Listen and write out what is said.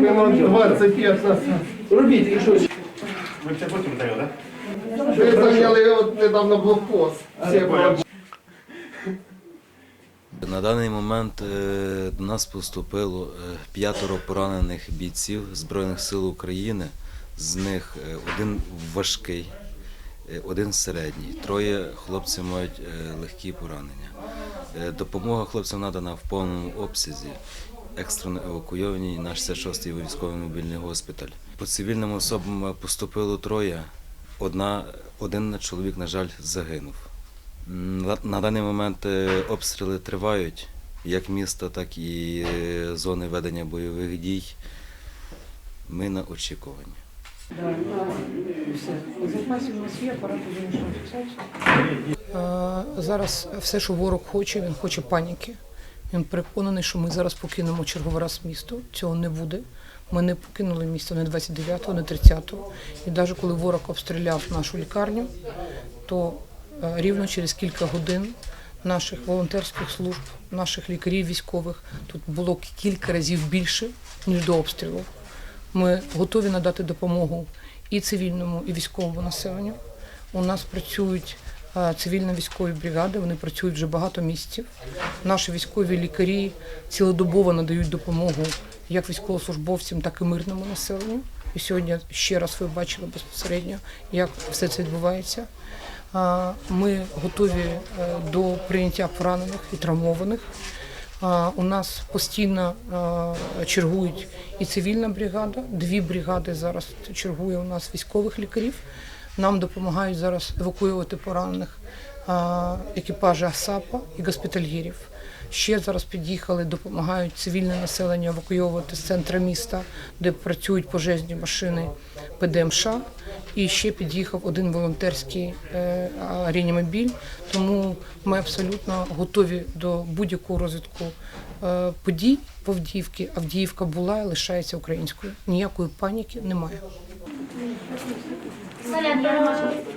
Минут 25 нас. Робіть і щось. Ви це потім даєте, так? Ми зайняли от недавно блокпост. На даний момент е, до нас поступило е, п'ятеро поранених бійців Збройних сил України. З них е, один важкий, один середній. Троє хлопців мають легкі поранення. Е, Допомога хлопцям надана в повному обсязі. Екстрено евакуйовані на 66-й військовий мобільний госпіталь. По цивільним особам поступило троє. Одна, один чоловік, на жаль, загинув. На- даний момент е, обстріли тривають як міста, так і е, зони ведення бойових дій. Ми на очікуванні. Да. Е, Зараз все, що ворог хоче, він хоче паніки. Він переконаний, що ми зараз покинемо черговий раз місто. Цього не буде. Ми не покинули місто не 29-го, не 30-го. І навіть коли ворог обстріляв нашу лікарню, то е, рівно через кілька годин наших волонтерських служб, наших лікарів військових тут було кілька разів більше, ніж до обстрілу. Ми готові надати допомогу і цивільному, і військовому населенню. У нас працюють е, цивільно-військові бригади, вони працюють вже багато місяців. Наші військові лікарі цілодобово надають допомогу як військовослужбовцям, так і мирному населенню. І сьогодні ще раз ви бачили безпосередньо, як все це відбувається. Ми готові е, до прийняття поранених і травмованих. У нас постійно чергують і цивільна бригада. Дві бригади зараз чергує у нас військових лікарів. Нам допомагають зараз евакуювати поранених екіпажі АСАПа і госпітальєрів. Ще зараз під'їхали, допомагають цивільне населення евакуйовувати з центру міста, де працюють пожежні машини ПДМШ. І ще під'їхав один волонтерський е, реанімобіль. Тому ми абсолютно готові до будь-якого розвитку е, подій в Авдіївці. Авдіївка була і лишається українською. Ніякої паніки немає. 三两天了吗